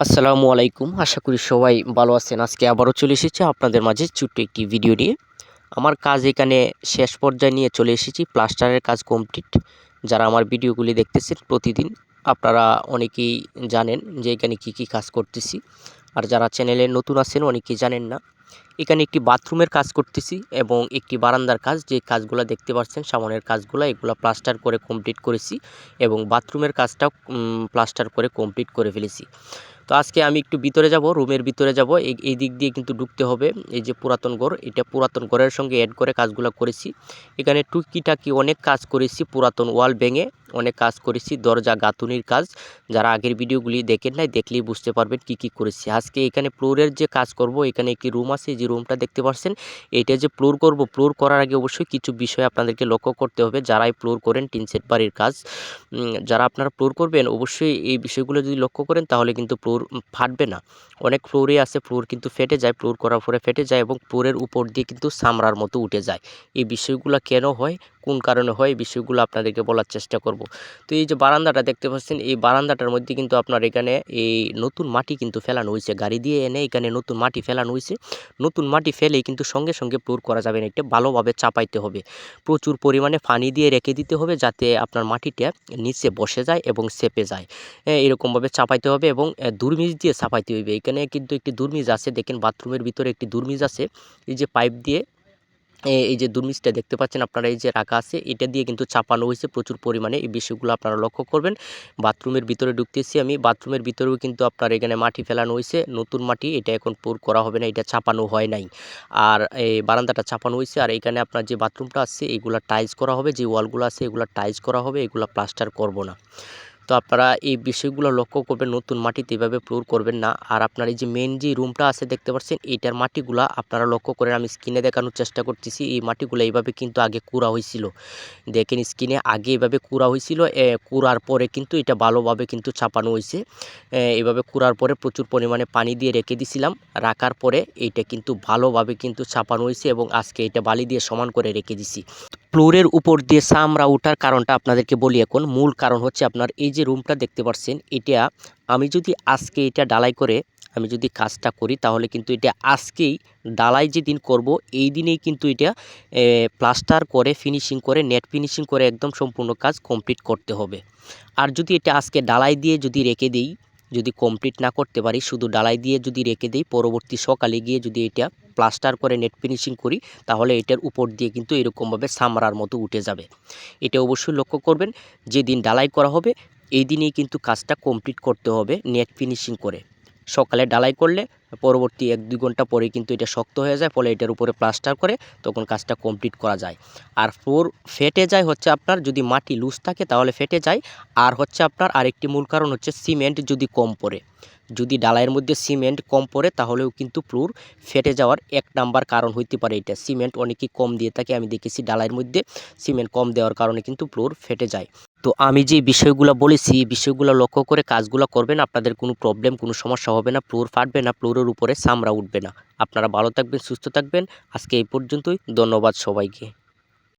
আসসালামু আলাইকুম। আশা করি সবাই ভালো আছেন। আজকে আবারও চলে এসেছি আপনাদের মাঝে ছোট্ট একটি ভিডিও নিয়ে। আমার কাজ এখানে শেষ পর্যায়ে নিয়ে চলে এসেছি। প্লাস্টারের কাজ কমপ্লিট যারা আমার ভিডিওগুলি দেখতেছেন প্রতিদিন, আপনারা অনেকেই জানেন যে এখানে কি কি কাজ করতেছি। আর যারা চ্যানেলে নতুন আছেন, অনেকেই জানেন না। এখানে একটি বাথরুমের কাজ করতেছি এবং একটি বারান্দার কাজ। যে কাজগুলো দেখতে পাচ্ছেন, সামনের কাজগুলো, এগুলো প্লাস্টার করে কমপ্লিট করেছি এবং বাথরুমের কাজটাও প্লাস্টার করে কমপ্লিট করে ফেলেছি। তো আজকে আমি একটু ভিতরে যাব, রুমের ভিতরে যাব। এই দিক দিয়ে কিন্তু ঢুকতে হবে। এই যে পুরাতন ঘর, এটা পুরাতন ঘরের সঙ্গে অ্যাড করে কাজগুলো করেছি। এখানে টুকিটাকি অনেক কাজ করেছি পুরাতন ওয়াল ভেঙে। অনেক কাজ করেছি, দরজা গাঁথুনির কাজ। যারা আগের ভিডিওগুলি দেখেন নাই, দেখলেই বুঝতে পারবেন কি কি করেছি। আজকে এখানে ফ্লোরের যে কাজ করব, এখানে একটি রুম আছে, যে রুমটা দেখতে পাচ্ছেন এটা যে ফ্লোর করব, ফ্লোর করার আগে অবশ্যই কিছু বিষয় আপনাদেরকে লক্ষ্য করতে হবে। যারাই ফ্লোর করেন, টিন সেট বাড়ির কাজ যারা আপনারা ফ্লোর করবেন, অবশ্যই এই বিষয়গুলো যদি লক্ষ্য করেন, তাহলে কিন্তু ফ্লোর ফাটবে না। অনেক ফ্লোরে আছে, ফ্লোর কিন্তু ফেটে যায়, ফ্লোর করার পরে ফেটে যায় এবং ফ্লোরের উপর দিয়ে কিন্তু সামরার মতো উঠে যায়। এই বিষয়গুলো কেন হয়, কোন কারণে হয়, এই বিষয়গুলো আপনাদেরকে বলার চেষ্টা করব। তো এই যে বারান্দাটা দেখতে পাচ্ছেন, এই বারান্দাটার মধ্যে কিন্তু আপনার এখানে এই নতুন মাটি কিন্তু ফেলানো হয়েছে গাড়ি দিয়ে এনে এখানে নতুন মাটি ফেলানো হয়েছে নতুন মাটি ফেলেই কিন্তু সঙ্গে সঙ্গে প্লোর করা যাবে না। এটা ভালোভাবে চাপাইতে হবে। প্রচুর পরিমাণে পানি দিয়ে রেখে দিতে হবে যাতে আপনার মাটিটা নিচে বসে যায় এবং সেপে যায়। হ্যাঁ এরকমভাবে চাপাইতে হবে এবং দুর্মিজ দিয়ে চাপাইতে হবে এখানে কিন্তু একটি দুর্মিজ আছে। দেখেন বাথরুমের ভিতরে একটি দুর্মিজ আছে। এই যে পাইপ দিয়ে এই যে দুর্মিজটা দেখতে পাচ্ছেন আপনারা, এই যে রাখা আছে, এটা দিয়ে কিন্তু চাপানো হয়েছে প্রচুর পরিমাণে। এই বিষয়গুলো আপনারা লক্ষ্য করবেন। বাথরুমের ভিতরে ঢুকতেছি আমি। বাথরুমের ভিতরেও কিন্তু আপনার এখানে মাটি ফেলানো হয়েছে। নতুন মাটি, এটা এখন পুর করা হবে না, এটা চাপানো হয় নাই। আর এই বারান্দাটা চাপানো হয়েছে। আর এখানে আপনার যে বাথরুমটা আছে, এগুলো টাইলস করা হবে। যে ওয়ালগুলো আছে, এগুলো টাইলস করা হবে। এগুলো প্লাস্টার করব না। তো আপনারা এই বিষয়গুলো লক্ষ্য করবেন, নতুন মাটিতে এভাবে ফ্লোর করবেন না। আর আপনার এই যে মেন যে রুমটা আছে দেখতে পাচ্ছেন, এইটার মাটিগুলো আপনারা লক্ষ্য করেন, আমি স্ক্রিনে দেখানোর চেষ্টা করতেছি, এই মাটিগুলো এইভাবে কিন্তু আগে কুড়া হয়েছিল। দেখেন স্ক্রিনে আগে এভাবে কুড়া হয়েছিল কুড়ার পরে কিন্তু এটা ভালোভাবে কিন্তু ছাপানো হয়েছে। এইভাবে কুড়ার পরে প্রচুর পরিমাণে পানি দিয়ে রেখে দিছিলাম, রাখার পরে এইটা কিন্তু ভালোভাবে কিন্তু ছাপানো হয়েছে এবং আজকে এটা বালি দিয়ে সমান করে রেখে দিছি। ফ্লোরের উপর দিয়ে সামরা ওঠার কারণটা আপনাদেরকে বলি এখন। মূল কারণ হচ্ছে আপনার এই যে রুমটা দেখতে পাচ্ছেন এটা আমি যদি আজকে এটা ডালাই করে, আমি যদি কাজটা করি, তাহলে কিন্তু এটা আজকেই ডালাই যেদিন করব, এই দিনেই কিন্তু এটা প্লাস্টার করে ফিনিশিং করে নেট ফিনিশিং করে একদম সম্পূর্ণ কাজ কমপ্লিট করতে হবে। আর যদি এটা আজকে ডালাই দিয়ে যদি রেখে দিই, যদি কমপ্লিট না করতে পারি, শুধু ডালাই দিয়ে যদি রেখে দিই, পরবর্তী সকালে গিয়ে যদি এটা প্লাস্টার করে নেট ফিনিশিং করি, তাহলে এটার উপর দিয়ে কিন্তু এরকমভাবে সামরার মতো উঠে যাবে। এটা অবশ্যই লক্ষ্য করবেন, যেদিন ডালাই করা হবে এই দিনেই কিন্তু কাজটা কমপ্লিট করতে হবে নেট ফিনিশিং করে। সকালে ডালাই করলে পরবর্তী এক দুই ঘণ্টা পরে কিন্তু এটা শক্ত হয়ে যায়, ফলে এটার উপরে প্লাস্টার করে তখন কাজটা কমপ্লিট করা যায়। আর ফ্লোর ফেটে যায় হচ্ছে আপনার যদি মাটি লুজ থাকে তাহলে ফেটে যায়। আর হচ্ছে আপনার আরেকটি মূল কারণ হচ্ছে সিমেন্ট যদি কম পড়ে। যদি ডালাইয়ের মধ্যে সিমেন্ট কম পড়ে, তাহলেও কিন্তু ফ্লোর ফেটে যাওয়ার এক নাম্বার কারণ হইতে পারে এটা। সিমেন্ট অনেকেই কম দিয়ে থাকে, আমি দেখেছি ডালাইয়ের মধ্যে সিমেন্ট কম দেওয়ার কারণে কিন্তু ফ্লোর ফেটে যায়। তো আমি যে বিষয়গুলো বলেছি, এই বিষয়গুলো লক্ষ্য করে কাজগুলো করবেন, আপনাদের কোনো প্রবলেম কোনো সমস্যা হবে না, ফ্লোর ফাটবে না, ফ্লোরের উপরে সামরা উঠবে না। আপনারা ভালো থাকবেন, সুস্থ থাকবেন। আজকে এই পর্যন্তই, ধন্যবাদ সবাইকে।